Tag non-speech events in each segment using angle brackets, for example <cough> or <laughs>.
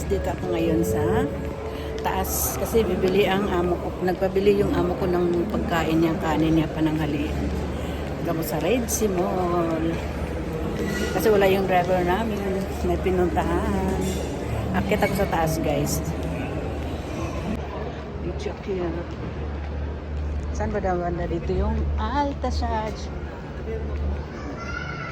guys, dito ako ngayon sa taas kasi bibili ang amo ko. Nagpabili yung amo ko ng pagkain niya, kanin niya, pananghalian. Gamo sa Red Sea Mall. Kasi wala yung driver namin. May pinuntahan. Akit ako sa taas guys. Dito here. Saan ba daw banda dito yung Altasaj?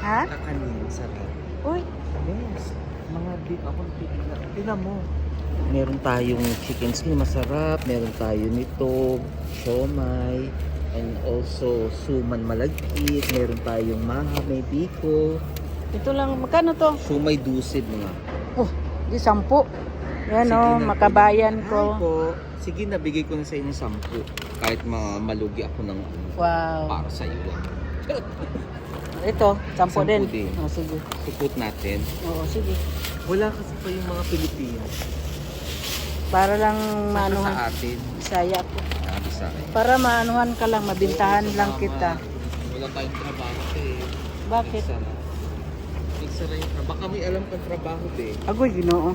Ha? Kakanin, sarap. Uy, Yes. Mga beef ako pipila. Tingnan mo. Meron tayong chicken skin masarap. Meron tayo nito, siomay, and also suman malagkit. Meron tayong maha, may biko. ito lang. Magkano to? Sumay dusid mga. Oh, di sampu. Yan o, na. makabayan Ay ko. po. Sige, nabigay ko na sa inyo sampu. Kahit mga malugi ako ng ano, Wow. para sa iyo. <laughs> Ito, Sampu din. din. Oh, sige. Sukot natin. Oo, sige. Wala kasi pa yung mga Pilipino. Para lang Saka maanuhan. sa atin. Bisaya ko. Sabi sa akin. Para maanuhan ka lang, mabintahan lang kita. Wala tayong trabaho eh. Bakit? Nagsara. Nagsara yung trabaho. Baka may alam kang trabaho eh. Agoy, ginoo.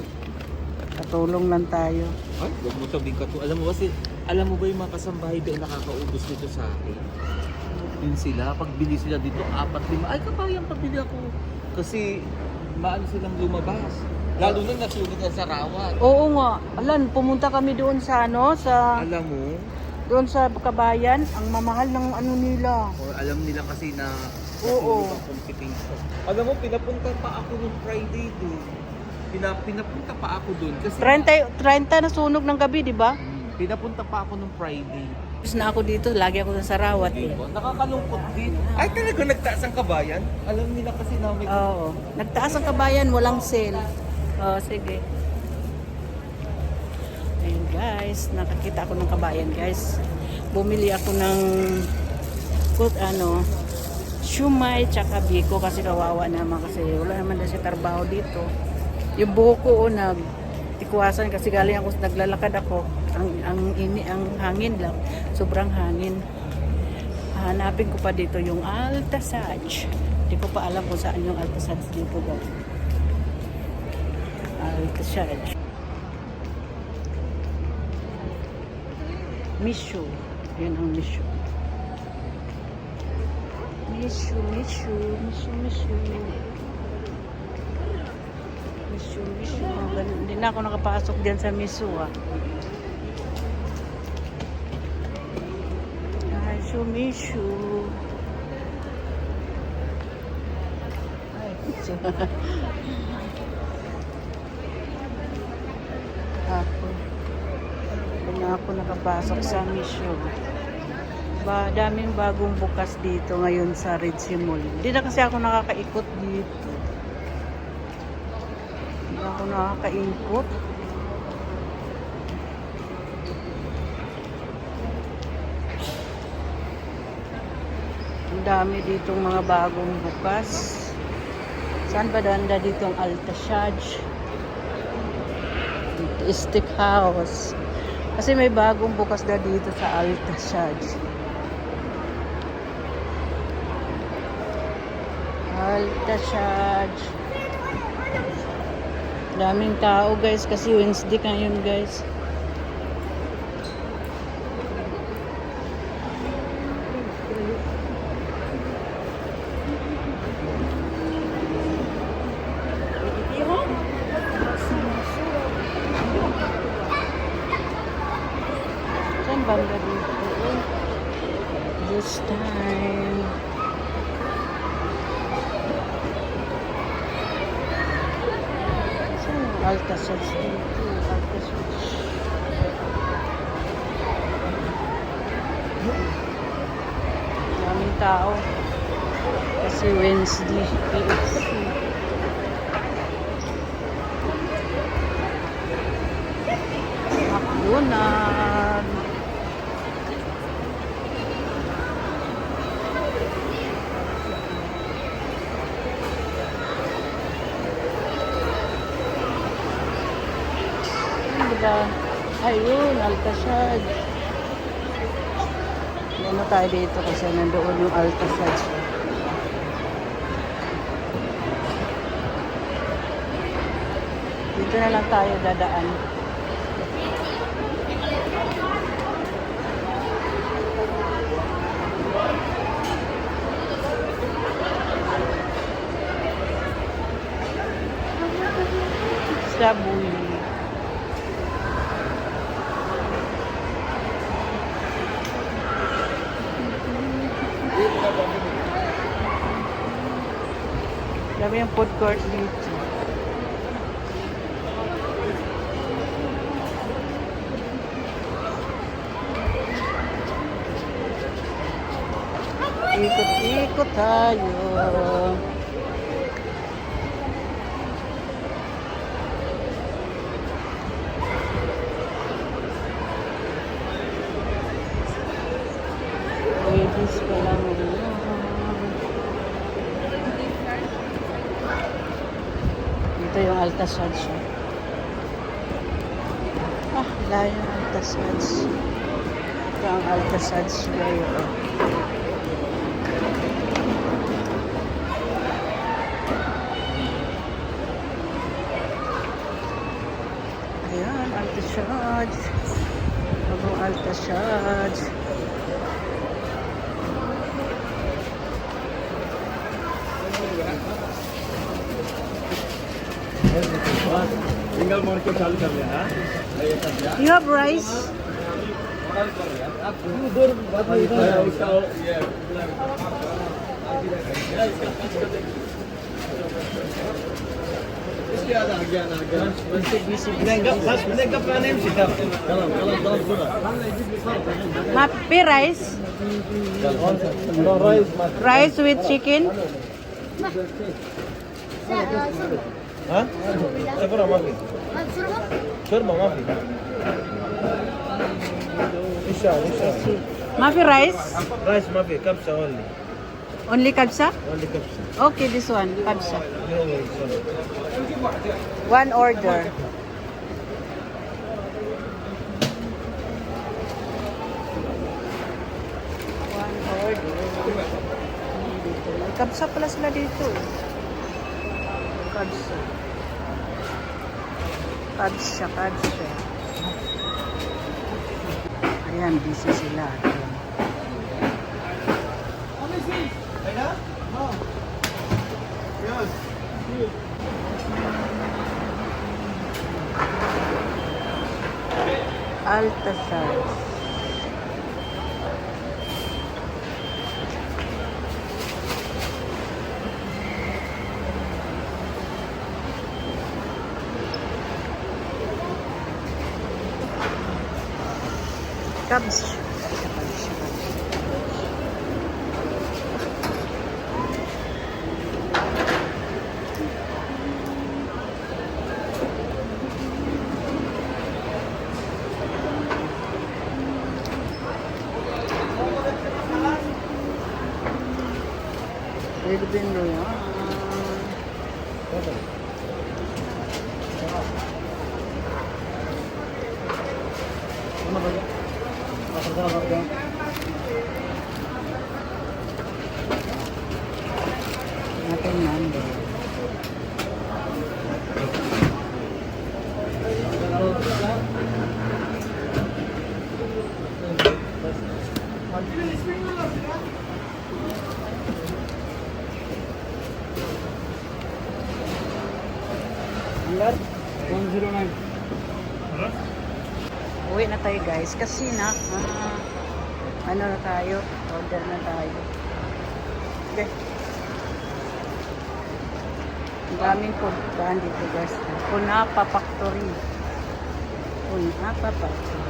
Katulong lang tayo. Ay, huwag mo sabihin ka to. Alam mo kasi, alam mo ba yung mga kasambahay doon nakakaubos nito sa akin? Yun sila, pagbili sila dito, apat, lima. Ay, kapayang pabili ako. Kasi, maano silang lumabas. Lalo na nasunog ang sarawat. Oo nga. Alan, pumunta kami doon sa ano, sa Alam mo, doon sa kabayan. Ang mamahal ng ano nila. or alam nila kasi na Oo. nasunog ang competition. Alam mo, pinapunta pa ako nung Friday doon. Pina, pinapunta pa ako doon. Kasi 30, 30 na sunog ng gabi, di ba? Hmm, pinapunta pa ako nung Friday. Tapos na ako dito, lagi ako sa Sarawat eh. Nakakalungkot din. Ay, talaga nagtaas ang kabayan? Alam nila kasi na may... Oo. Nagtaas ang kabayan, walang sale. Oo, sige. Ayun guys, nakakita ako ng kabayan guys. Bumili ako ng kut ano, shumay tsaka biko kasi kawawa naman kasi wala naman na si trabaho dito. Yung buhok ko oh, nag tikwasan kasi galing ako naglalakad ako. Ang ang ini ang hangin lang. Sobrang hangin. Hanapin ko pa dito yung Altasaj. Hindi ko pa alam kung saan yung Altasaj dito guys. Altasaj. Mishu. Yan ang Mishu. Mishu, Mishu, Mishu, Mishu. Mishu. Ganun. Hindi na ako nakapasok dyan sa Mishu ah. Mishu, Mishu. <laughs> Ako. Hindi na ako nakapasok sa Mishu. Ba, daming bagong bukas dito ngayon sa Red Mall. Hindi na kasi ako nakakaikot dito. Hindi ako nakakaikot. Ang dami ditong mga bagong bukas. Saan ba danda dito ang Altasaj? Dito, Stick House. Kasi may bagong bukas na dito sa Altasaj. Altasaj. Daming tao guys kasi Wednesday ngayon guys. Saan banda dito? This time. Yung Altasaj dito? Altasaj. Daming tao. Kasi Wednesday. Ba? Ayun, Altasaj. Ano tayo dito kasi nandoon yung Altasaj. Dito na lang tayo dadaan. Sabuy. Dami yung food court dito. Ikot-ikot tayo. Ladies pa Dito yung Altasad siya. Ah, layo yung Altasad. Ito ang Altasad siya yun. Ayan, Altasad. Bagong Altasad. first makeup का name सीधा चलो चलो चलो सुनो Mapi rice? चलो rice Rice with chicken? হ্যাঁ শর্মা মাফি শর্মা মাফি ইশা ইশা মাফি রাইস রাইস মাফি কাবসা অনলি অনলি কাবসা only Kapsa pala sila dito. Sila dito. eh. Kabsa. Kabsa, kabsa. Ayan, busy sila. Alta size. Elbino'ya. Ama böyle. Arkada var da. Guys kasi na ah, ano na tayo order na tayo. Okay. Ang daming pagkaan dito guys. Punapa Factory Punapa Factory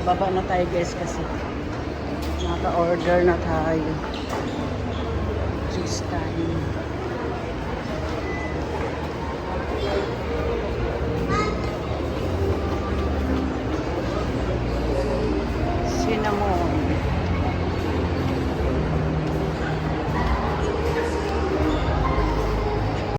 bababa na tayo guys kasi Naka-order na tayo. Cheese time.